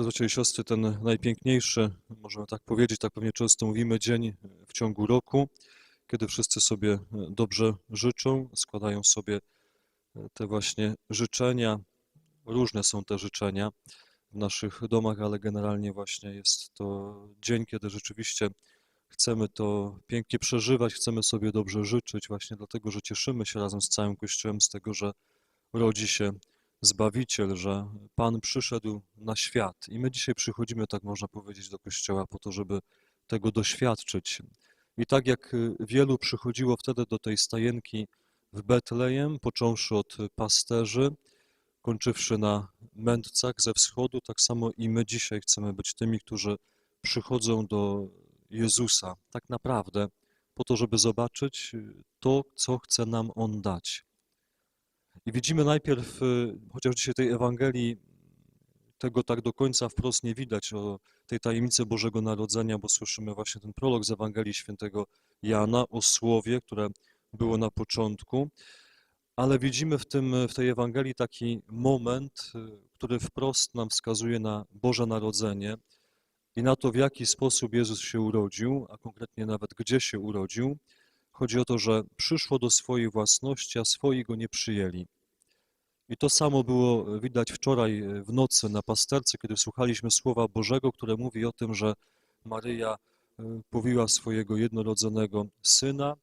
To i siostry, ten najpiękniejszy, możemy tak powiedzieć, tak pewnie często mówimy, dzień w ciągu roku, kiedy wszyscy sobie dobrze życzą, składają sobie te właśnie życzenia. Różne są te życzenia w naszych domach, ale generalnie właśnie jest to dzień, kiedy rzeczywiście chcemy to pięknie przeżywać, chcemy sobie dobrze życzyć, właśnie dlatego, że cieszymy się razem z całym Kościołem z tego, że rodzi się Zbawiciel, że Pan przyszedł na świat. I my dzisiaj przychodzimy, tak można powiedzieć, do Kościoła po to, żeby tego doświadczyć. I tak jak wielu przychodziło wtedy do tej stajenki w Betlejem, począwszy od pasterzy, kończywszy na mędrcach ze wschodu, tak samo i my dzisiaj chcemy być tymi, którzy przychodzą do Jezusa, tak naprawdę, po to, żeby zobaczyć to, co chce nam On dać. I widzimy najpierw, chociaż dzisiaj tej Ewangelii tego tak do końca wprost nie widać, o tej tajemnicy Bożego Narodzenia, bo słyszymy właśnie ten prolog z Ewangelii Świętego Jana o słowie, które było na początku, ale widzimy w, tym, w tej Ewangelii taki moment, który wprost nam wskazuje na Boże Narodzenie i na to, w jaki sposób Jezus się urodził, a konkretnie nawet gdzie się urodził. Chodzi o to, że przyszło do swojej własności, a swoi go nie przyjęli. I to samo było widać wczoraj w nocy na pasterce, kiedy słuchaliśmy Słowa Bożego, które mówi o tym, że Maryja powiła swojego jednorodzonego syna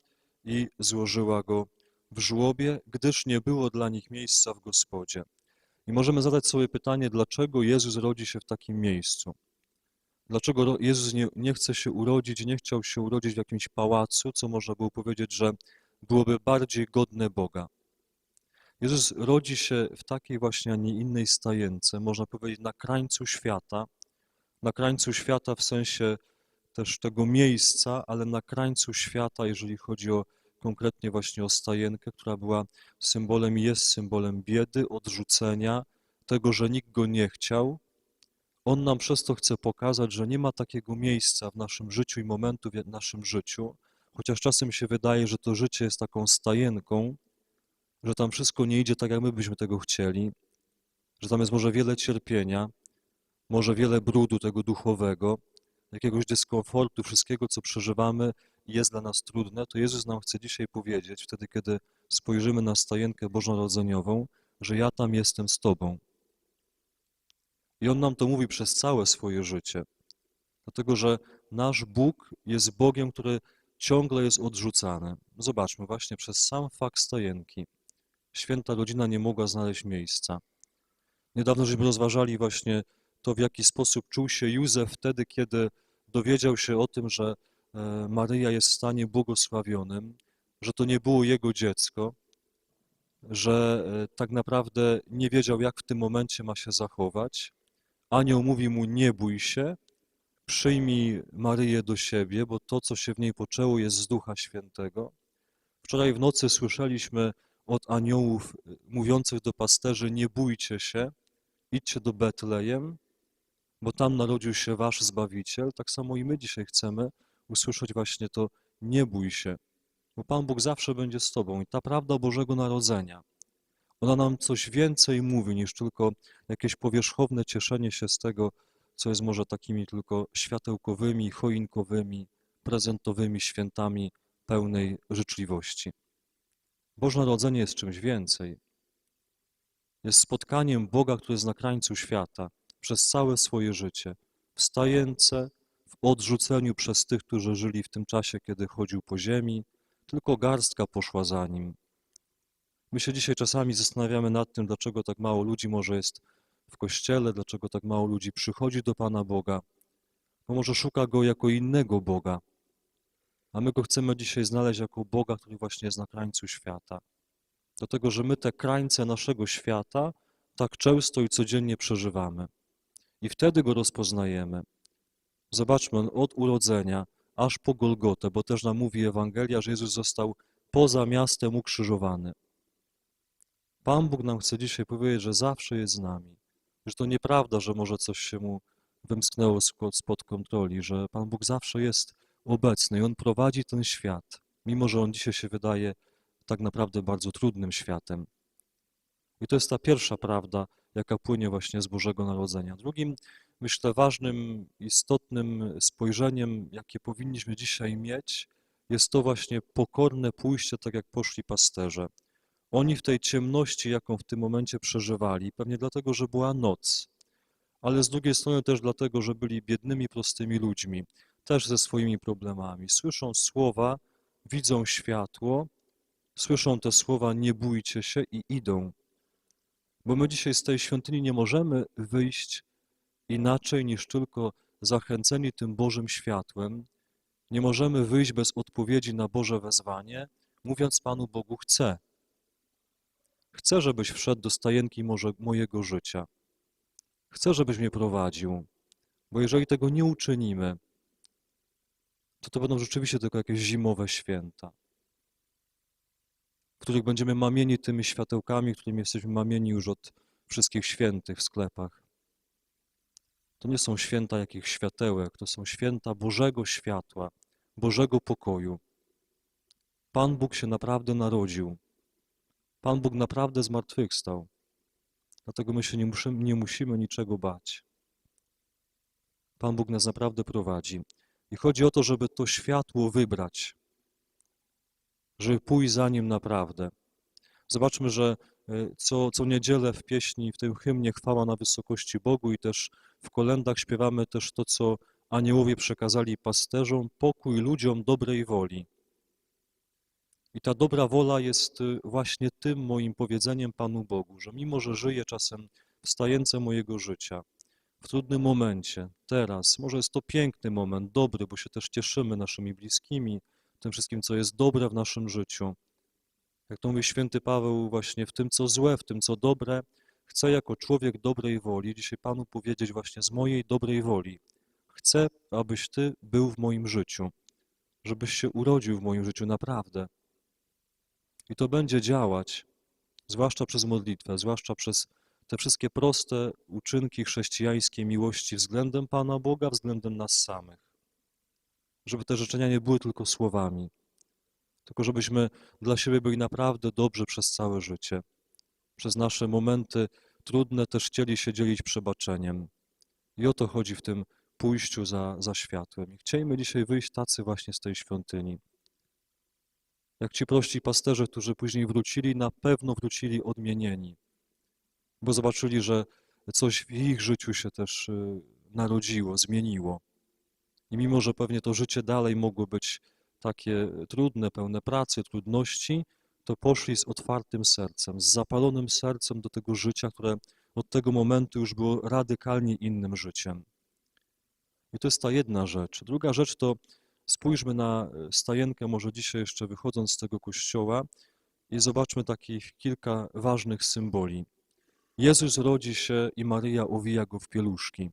i złożyła go w żłobie, gdyż nie było dla nich miejsca w Gospodzie. I możemy zadać sobie pytanie, dlaczego Jezus rodzi się w takim miejscu? Dlaczego Jezus nie, nie chce się urodzić, nie chciał się urodzić w jakimś pałacu, co można było powiedzieć, że byłoby bardziej godne Boga? Jezus rodzi się w takiej właśnie, a nie innej stajence, można powiedzieć na krańcu świata, na krańcu świata w sensie też tego miejsca, ale na krańcu świata, jeżeli chodzi o konkretnie właśnie o stajenkę, która była symbolem, jest symbolem biedy, odrzucenia, tego, że nikt go nie chciał. On nam przez to chce pokazać, że nie ma takiego miejsca w naszym życiu i momentu w naszym życiu, chociaż czasem się wydaje, że to życie jest taką stajenką, że tam wszystko nie idzie tak, jak my byśmy tego chcieli, że tam jest może wiele cierpienia, może wiele brudu tego duchowego, jakiegoś dyskomfortu, wszystkiego, co przeżywamy jest dla nas trudne, to Jezus nam chce dzisiaj powiedzieć, wtedy, kiedy spojrzymy na stajenkę bożonarodzeniową, że ja tam jestem z Tobą. I On nam to mówi przez całe swoje życie, dlatego że nasz Bóg jest Bogiem, który ciągle jest odrzucany. Zobaczmy, właśnie przez sam fakt stajenki święta rodzina nie mogła znaleźć miejsca. Niedawno żeśmy rozważali właśnie to, w jaki sposób czuł się Józef wtedy, kiedy dowiedział się o tym, że Maryja jest w stanie błogosławionym, że to nie było jego dziecko, że tak naprawdę nie wiedział, jak w tym momencie ma się zachować. Anioł mówi mu, nie bój się, przyjmij Maryję do siebie, bo to, co się w niej poczęło, jest z Ducha Świętego. Wczoraj w nocy słyszeliśmy od aniołów mówiących do pasterzy, nie bójcie się, idźcie do Betlejem, bo tam narodził się wasz Zbawiciel. Tak samo i my dzisiaj chcemy usłyszeć właśnie to, nie bój się, bo Pan Bóg zawsze będzie z tobą. I ta prawda Bożego Narodzenia, ona nam coś więcej mówi niż tylko jakieś powierzchowne cieszenie się z tego, co jest może takimi tylko światełkowymi, choinkowymi, prezentowymi świętami pełnej życzliwości. Boże Narodzenie jest czymś więcej. Jest spotkaniem Boga, który jest na krańcu świata przez całe swoje życie, w stajence, w odrzuceniu przez tych, którzy żyli w tym czasie, kiedy chodził po ziemi, tylko garstka poszła za nim. My się dzisiaj czasami zastanawiamy nad tym, dlaczego tak mało ludzi może jest w kościele, dlaczego tak mało ludzi przychodzi do Pana Boga, bo może szuka Go jako innego Boga, a my Go chcemy dzisiaj znaleźć jako Boga, który właśnie jest na krańcu świata. Dlatego, że my te krańce naszego świata tak często i codziennie przeżywamy. I wtedy Go rozpoznajemy. Zobaczmy, od urodzenia aż po Golgotę, bo też nam mówi Ewangelia, że Jezus został poza miastem ukrzyżowany. Pan Bóg nam chce dzisiaj powiedzieć, że zawsze jest z nami. Że to nieprawda, że może coś się mu wymsknęło spod kontroli, że Pan Bóg zawsze jest obecny i On prowadzi ten świat, mimo że on dzisiaj się wydaje tak naprawdę bardzo trudnym światem. I to jest ta pierwsza prawda, jaka płynie właśnie z Bożego Narodzenia. Drugim myślę, ważnym, istotnym spojrzeniem, jakie powinniśmy dzisiaj mieć, jest to właśnie pokorne pójście, tak jak poszli pasterze. Oni w tej ciemności, jaką w tym momencie przeżywali, pewnie dlatego, że była noc, ale z drugiej strony też dlatego, że byli biednymi, prostymi ludźmi, też ze swoimi problemami. Słyszą słowa, widzą światło, słyszą te słowa nie bójcie się i idą. Bo my dzisiaj z tej świątyni nie możemy wyjść inaczej niż tylko zachęceni tym Bożym światłem. Nie możemy wyjść bez odpowiedzi na Boże wezwanie, mówiąc Panu Bogu chcę. Chcę, żebyś wszedł do stajenki mojego życia. Chcę, żebyś mnie prowadził, bo jeżeli tego nie uczynimy, to to będą rzeczywiście tylko jakieś zimowe święta, w których będziemy mamieni tymi światełkami, którymi jesteśmy mamieni już od wszystkich świętych w sklepach. To nie są święta jakichś światełek, to są święta Bożego światła, Bożego pokoju. Pan Bóg się naprawdę narodził. Pan Bóg naprawdę zmartwychwstał. Dlatego my się nie musimy, nie musimy niczego bać. Pan Bóg nas naprawdę prowadzi. I chodzi o to, żeby to światło wybrać, żeby pójść za nim naprawdę. Zobaczmy, że y, co, co niedzielę w pieśni, w tym hymnie chwała na wysokości Bogu i też w kolendach śpiewamy też to, co aniołowie przekazali pasterzom, pokój ludziom dobrej woli. I ta dobra wola jest y, właśnie tym moim powiedzeniem Panu Bogu, że mimo, że żyję czasem w stajence mojego życia, w trudnym momencie, teraz, może jest to piękny moment, dobry, bo się też cieszymy naszymi bliskimi, tym wszystkim, co jest dobre w naszym życiu. Jak to mówi święty Paweł, właśnie w tym, co złe, w tym, co dobre, chcę jako człowiek dobrej woli dzisiaj Panu powiedzieć właśnie z mojej dobrej woli. Chcę, abyś Ty był w moim życiu, żebyś się urodził w moim życiu naprawdę. I to będzie działać, zwłaszcza przez modlitwę, zwłaszcza przez te wszystkie proste uczynki chrześcijańskiej miłości względem Pana Boga, względem nas samych. Żeby te życzenia nie były tylko słowami, tylko żebyśmy dla siebie byli naprawdę dobrzy przez całe życie. Przez nasze momenty trudne też chcieli się dzielić przebaczeniem. I o to chodzi w tym pójściu za, za światłem. I chcielibyśmy dzisiaj wyjść tacy właśnie z tej świątyni. Jak ci prości pasterze, którzy później wrócili, na pewno wrócili odmienieni, bo zobaczyli, że coś w ich życiu się też y, narodziło, zmieniło. I mimo, że pewnie to życie dalej mogło być takie trudne, pełne pracy, trudności, to poszli z otwartym sercem, z zapalonym sercem do tego życia, które od tego momentu już było radykalnie innym życiem. I to jest ta jedna rzecz. Druga rzecz to spójrzmy na stajenkę, może dzisiaj jeszcze wychodząc z tego kościoła i zobaczmy takich kilka ważnych symboli. Jezus rodzi się i Maryja owija go w pieluszki.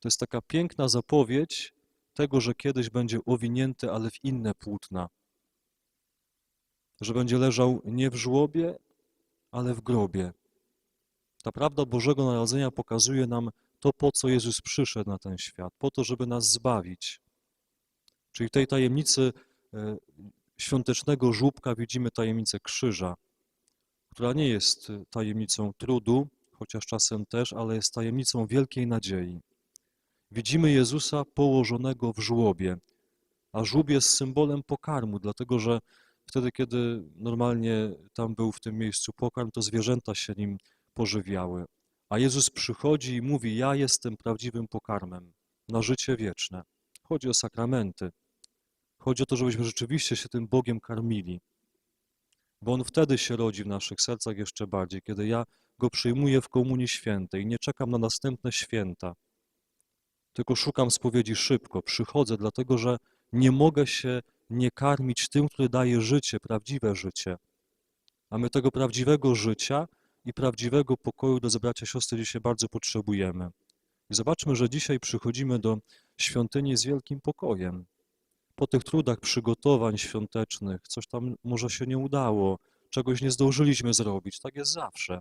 To jest taka piękna zapowiedź tego, że kiedyś będzie owinięty, ale w inne płótna. Że będzie leżał nie w żłobie, ale w grobie. Ta prawda Bożego Narodzenia pokazuje nam to, po co Jezus przyszedł na ten świat, po to, żeby nas zbawić. Czyli w tej tajemnicy e, świątecznego żłóbka widzimy tajemnicę krzyża, która nie jest tajemnicą trudu, chociaż czasem też, ale jest tajemnicą wielkiej nadziei. Widzimy Jezusa położonego w żłobie, a żłób jest symbolem pokarmu, dlatego że wtedy, kiedy normalnie tam był w tym miejscu pokarm, to zwierzęta się nim pożywiały. A Jezus przychodzi i mówi: Ja jestem prawdziwym pokarmem na życie wieczne. Chodzi o sakramenty. Chodzi o to, żebyśmy rzeczywiście się tym Bogiem karmili. Bo On wtedy się rodzi w naszych sercach jeszcze bardziej, kiedy ja Go przyjmuję w Komunii Świętej. Nie czekam na następne święta, tylko szukam spowiedzi szybko. Przychodzę, dlatego że nie mogę się nie karmić tym, który daje życie, prawdziwe życie. A my tego prawdziwego życia i prawdziwego pokoju do zebracia siostry dzisiaj bardzo potrzebujemy. I zobaczmy, że dzisiaj przychodzimy do świątyni z wielkim pokojem. Po tych trudach przygotowań świątecznych, coś tam może się nie udało, czegoś nie zdążyliśmy zrobić, tak jest zawsze.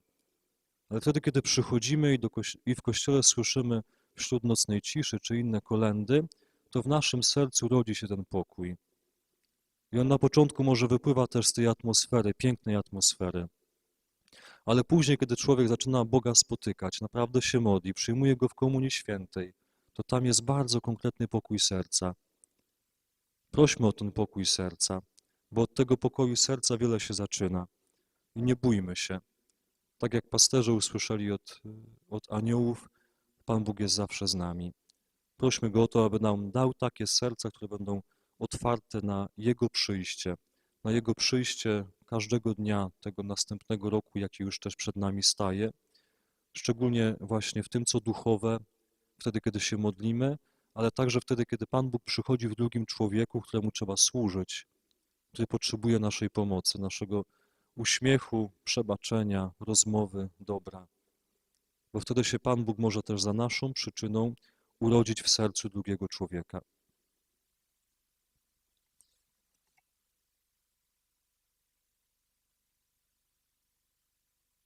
Ale wtedy, kiedy przychodzimy i, do i w kościele słyszymy wśród nocnej ciszy czy inne kolendy, to w naszym sercu rodzi się ten pokój. I on na początku może wypływa też z tej atmosfery, pięknej atmosfery. Ale później, kiedy człowiek zaczyna Boga spotykać, naprawdę się modli, przyjmuje Go w Komunii Świętej, to tam jest bardzo konkretny pokój serca. Prośmy o ten pokój serca, bo od tego pokoju serca wiele się zaczyna. I nie bójmy się. Tak jak pasterze usłyszeli od, od aniołów, Pan Bóg jest zawsze z nami. Prośmy Go o to, aby nam dał takie serca, które będą otwarte na Jego przyjście, na Jego przyjście każdego dnia tego następnego roku, jaki już też przed nami staje, szczególnie właśnie w tym, co duchowe, wtedy, kiedy się modlimy, ale także wtedy, kiedy Pan Bóg przychodzi w drugim człowieku, któremu trzeba służyć, który potrzebuje naszej pomocy, naszego uśmiechu, przebaczenia, rozmowy, dobra. Bo wtedy się Pan Bóg może też za naszą przyczyną urodzić w sercu drugiego człowieka.